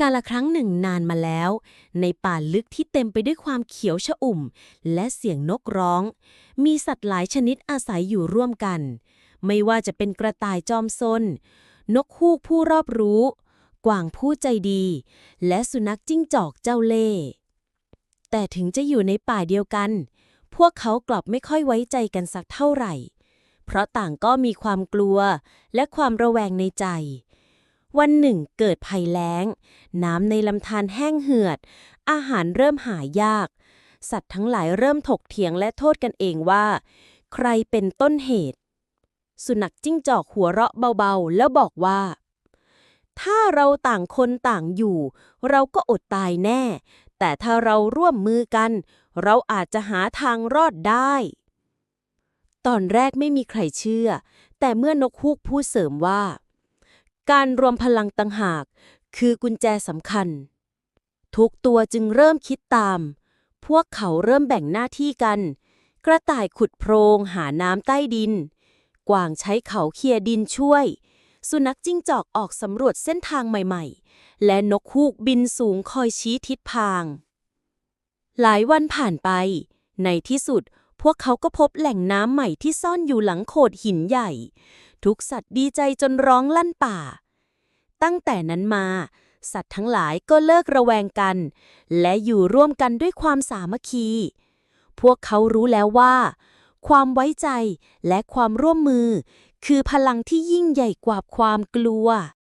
กาลครั้งหนึ่งนานมาแล้ว ในป่าลึกที่เต็มไปด้วยความเขียวชอุ่ม และเสียงนกร้อง มีสัตว์หลายชนิดอาศัยอยู่ร่วมกัน ไม่ว่าจะเป็นกระต่ายจอมซน นกฮูกผู้รอบรู้ กวางผู้ใจดี และสุนัขจิ้งจอกเจ้าเล่ห์แต่ถึงจะอยู่ในป่าเดียวกัน พวกเขากลับไม่ค่อยไว้ใจกันสักเท่าไหร่ เพราะต่างก็มีความกลัวและความระแวงในใจ วันหนึ่งเกิดภัยแล้ง น้ำในลำธารแห้งเหือด อาหารเริ่มหายาก สัตว์ทั้งหลายเริ่มถกเถียงและโทษกันเองว่า ใครเป็นต้นเหตุ สุนัขจิ้งจอกหัวเราะเบาๆ แล้วบอกว่า ถ้าเราต่างคนต่างอยู่ เราก็อดตายแน่ แต่ถ้าเราร่วมมือกัน เราอาจจะหาทางรอดได้ ตอนแรกไม่มีใครเชื่อ แต่เมื่อนกฮูกพูดเสริมว่า การรวมพลังต่างหาก คือกุญแจสำคัญ ทุกตัวจึงเริ่มคิดตาม พวกเขาเริ่มแบ่งหน้าที่กัน กระต่ายขุดโพรงหาน้ำใต้ดิน กวางใช้เขาเคลียดินช่วย สุนัขจิ้งจอกออกสำรวจเส้นทางใหม่ๆ และนกฮูกบินสูงคอยชี้ทิศทาง หลายวันผ่านไป ในที่สุดพวกเขาก็พบแหล่งน้ำใหม่ที่ซ่อนอยู่หลังโขดหินใหญ่ ทุกสัตว์ดีใจจนร้องลั่นป่า ตั้งแต่นั้นมา สัตว์ทั้งหลายก็เลิกระแวงกัน และอยู่ร่วมกันด้วยความสามัคคี พวกเขารู้แล้วว่า ความไว้ใจและความร่วมมือ คือพลังที่ยิ่งใหญ่กว่าความกลัว